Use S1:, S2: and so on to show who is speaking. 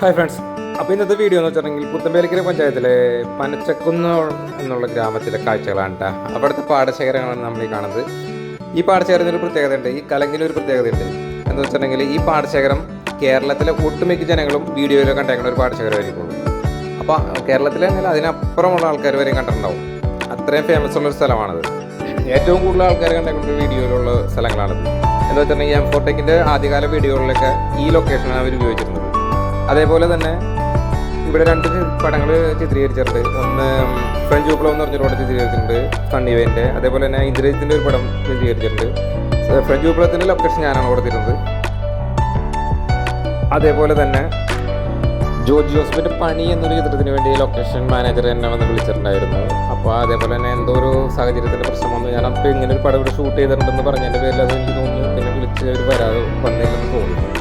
S1: Hi friends അപ്പോൾ ഇന്നത്തെ video എന്ന് വെച്ചിട്ടുണ്ടെങ്കിൽ പുത്തമ്പേലിക്കര പഞ്ചായത്തിലെ പനച്ചക്കുന്ന് എന്നുള്ള ഗ്രാമത്തിലെ കാഴ്ചകളാണ് കേട്ടോ അവിടുത്തെ പാടശേഖരങ്ങളാണ് നമ്മൾ ഈ കാണുന്നത്. ഈ പാടശേഖരത്തിന് ഒരു പ്രത്യേകതയുണ്ട്. ഈ കലങ്കിന് ഒരു പ്രത്യേകതയുണ്ട്. എന്ന് വെച്ചിട്ടുണ്ടെങ്കിൽ ഈ പാടശേഖരം കേരളത്തിലെ ഒട്ടുമിക്ക ജനങ്ങളും വീഡിയോയിൽ കണ്ടേക്കുന്ന ഒരു പാടശേഖരമായിരിക്കുള്ളൂ അപ്പോൾ കേരളത്തിലെ അതിനപ്പുറമുള്ള ആൾക്കാർ വരെയും കണ്ടിട്ടുണ്ടാവും. അത്രയും ഫേമസ് ഉള്ള ഒരു സ്ഥലമാണത്. ഏറ്റവും കൂടുതൽ ആൾക്കാർ കണ്ടേക്കുന്ന വീഡിയോയിലുള്ള സ്ഥലങ്ങളാണിത്. എന്ന് വെച്ചിട്ടുണ്ടെങ്കിൽ എം ഫോർട്ടേക്കിന്റെ ആദ്യകാല വീഡിയോകളിലൊക്കെ ഈ ലൊക്കേഷനാണ് അവർ ഉപയോഗിച്ചിരുന്നത്. അതേപോലെ തന്നെ ഇവിടെ രണ്ട് പടങ്ങൾ ചിത്രീകരിച്ചിട്ടുണ്ട്. ഒന്ന് ഫ്രഞ്ച് വിപ്ലവം എന്ന് പറഞ്ഞൊരു പടം ചിത്രീകരിച്ചിട്ടുണ്ട് സണ്ണിവേന്റെ അതേപോലെ തന്നെ ഇന്ദ്രജിത്തിന്റെ ഒരു പടം ചിത്രീകരിച്ചിട്ടുണ്ട്. ഫ്രഞ്ച് വിപ്ലവത്തിന്റെ ലൊക്കേഷൻ ഞാനാണ് കൊടുത്തിരുന്നത്. അതേപോലെ തന്നെ ജോർജ് ജോസഫിന്റെ പണി എന്നൊരു ചിത്രത്തിന് വേണ്ടി ലൊക്കേഷൻ മാനേജർ എന്നെ വന്ന് വിളിച്ചിട്ടുണ്ടായിരുന്നു. അപ്പോൾ അതേപോലെ തന്നെ എന്തോ ഒരു സാഹചര്യത്തിന്റെ പ്രശ്നം വന്നു. ഞാൻ അപ്പോൾ ഇങ്ങനെ ഒരു പടം ഇവിടെ ഷൂട്ട് ചെയ്തിട്ടുണ്ടെന്ന് പറഞ്ഞതിന്റെ പേരിൽ അത് എനിക്ക് തോന്നുന്നു. പിന്നെ വിളിച്ച് അവർ വരാതെ വന്നില്ലെന്ന് തോന്നുന്നു.